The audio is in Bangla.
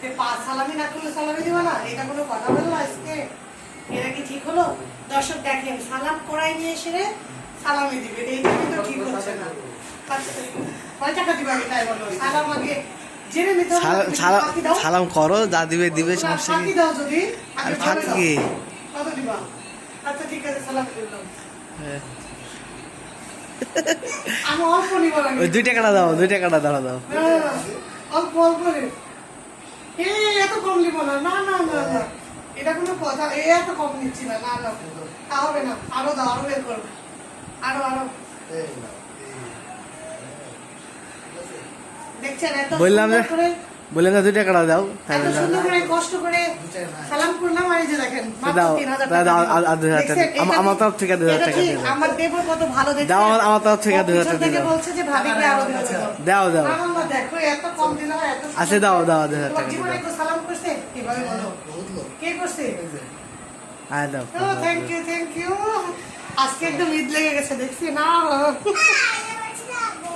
তে পা সালামি না করলে সালামি দিবা না এটা কোনো কথা বলল আজকে? এটা কি ঠিক হলো? দর্শক দেখেন সালাম করাই নিয়ে এসে রে সালামি দিবে এইটা কিন্তু ঠিক হচ্ছে না। আচ্ছা, কয় টাকা দিবা তাই বলো? সালাম আগে। করো যা দিবে দিবে সমস্যা কি আর ফাঁকি কি? কত দিবা? আচ্ছা ঠিক আছে সালাম দিলাম হ্যাঁ। দুই টাকাটা দাও দুই টাকাটা দাও দাও। না, অল্প অল্প এত কম নিব না না না না না। এটা কোনো কথা এ এত কম নিচ্ছি না না না। তা হবে না আরও দাও আরও বের করো। আরও আরও। দেখছেন এত বললাম যে- না দুই টাকাটা দাও এত সুন্দর করে কষ্ট করে সালাম করলাম আর এই যে দেখেন দাও, দাও, টাকা আর- আর 2000 টাকা আমার- এটা আমার কি- তরফ থেকে 2000 এটা টাকা কি? আমার দেব কত ভালো দেখছেন। দাও, আমার- আমার তরফ থেকে ও 2000 পিছন টাকা থেকে বলছে যে ভাবিকে আরও দাও। দাও দাও। না, না, না, দেখো এত কম দিল এত আচ্ছা, দাও, দাও, 2000 তোমার টাকা করছে? কীভাবে বলো? কে করছে? আয় দাও থ্যাংক ইউ থ্যাংক ইউ আজকে একদম ঈদ লেগে গেছে দেখছি না।